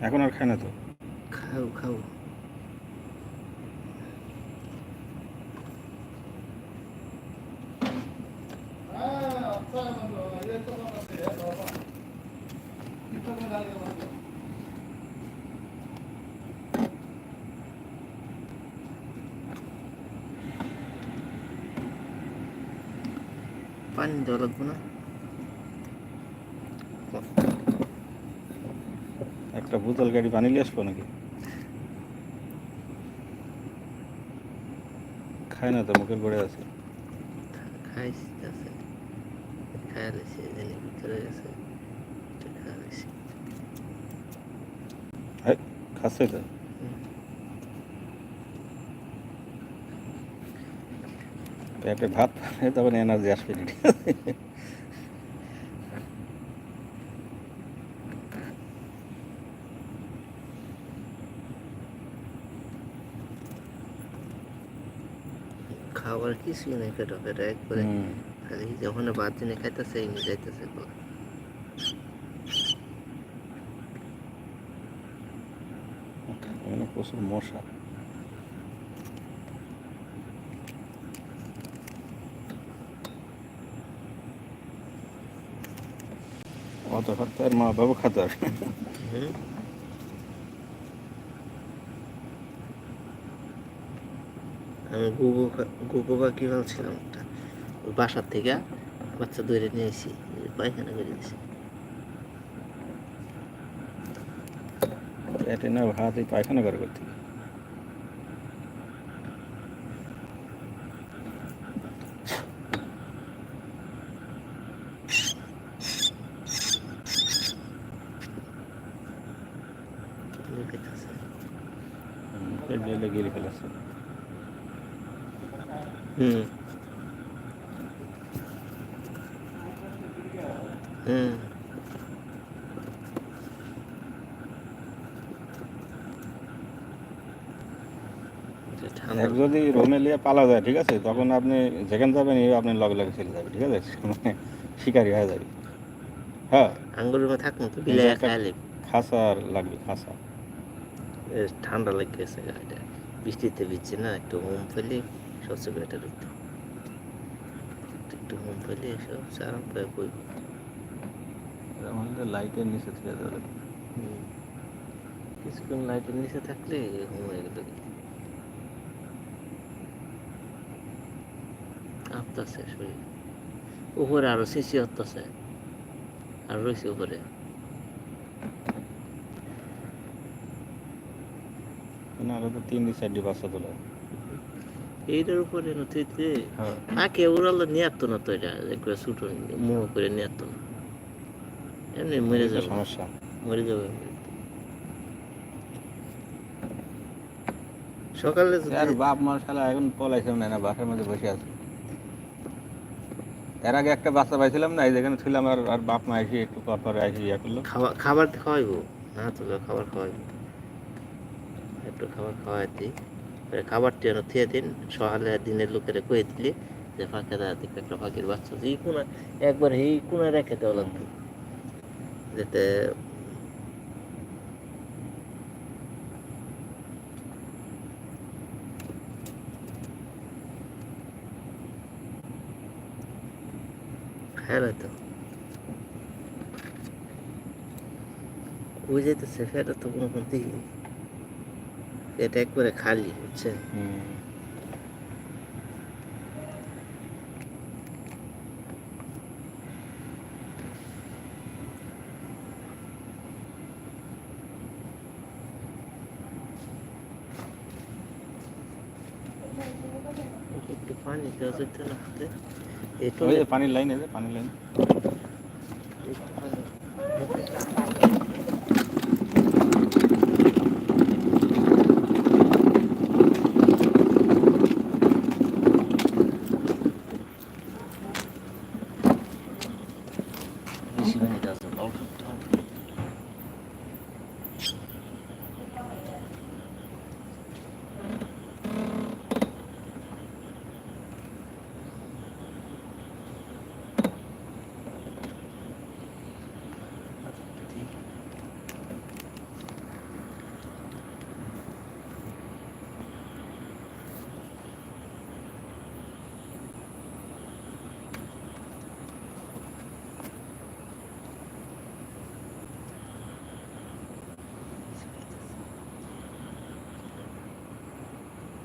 এখন আর খায় না তো। খাও খাও। পানি দেওয়া লাগবে না? একটা বোতল গাড়ি পানি নিয়ে আসব নাকি? খায় না তো মুখের পড়ে আছে। খাচ্ছে তো। পেটে ভাত তখন এনার্জি আসবে ঠিক আছে। খাবার কিছুই নেই পেটা পেটা একবারে। খালি যখন বাদ দিনে খাইতেছে এমনি যাইতেছে গলা। প্রচুর মশা অত আর মা বাবু খাতে হবে হুম আমি গুগু গুগু পাখি বলছিলাম একটা। ওই বাসার থেকে বাচ্চা ধরে নিয়ে এসি পায়খানা করে দিয়েছি। পেটে না ভাত এই পায়খানা করে করতে। গিলে ফেলেছে। হুম। যদি রুমে নিয়ে পালা যায় ঠিক আছে? তখন আপনি যেখানে যাবেন আপনি লগে লগে চলে যাবে ঠিক আছে? মানে শিকারি হয়ে যাবে। হ্যাঁ। আঙ্গুরের মধ্যে থাকুন তো বিলাই খাইলে খাসা আর লাগবে খাসা। ঠান্ডা লেগেছে গাড়িটা। বৃষ্টিতে ভিজছে না একটু হোম ফেলে সবচেয়ে বেটার হতো একটু হোম ফেলে সব আরাম করে বই আমাদের লাইটের নিচে থেকে যাবে কিছুক্ষণ লাইটের নিচে থাকলে হোম হয়ে গেল আপতাছে শরীর উপরে আরও সিসি আর রয়েছে উপরে। না আরও তো তিন চারটি বাচ্চা তোলা। এইটার উপরে নথিতে আগে ওরাল নিয়ে আসতো না তো এটা একবার ছোট মোহ করে নিয়ে আসতো না এমনি মরে যাবে সমস্যা মরে যাবে সকালে আর বাপ শালা এখন পলাইছে না না বাসার মধ্যে বসে আছে এর আগে একটা বাচ্চা পাইছিলাম না এই যেখানে ছিলাম আর আর বাপ মা এসে একটু পর পর এসে ইয়ে করল খাবার খাবার খাওয়াইবো না তো খাবার খাওয়াইবো একটু খাবার খাওয়াইতি খাবারটি যেন থিয়ে দিন, সকালে দিনের লোকেরা কয়ে দিলে যে ফাঁকে দেওয়া দিকে একটা ফাঁকির বাচ্চা যে কোনা, একবার এই কোনায় রেখে দেওয়া লাগবে। যাতে হ্যাঁ তো ওই যেতেছে ফেরা তো কোনো কোনো দিকে এটা একবারে খালি বুঝছেন হুম। একটু পানি দেওয়া যেত না হাতে একটু ওই যে পানির লাইন আছে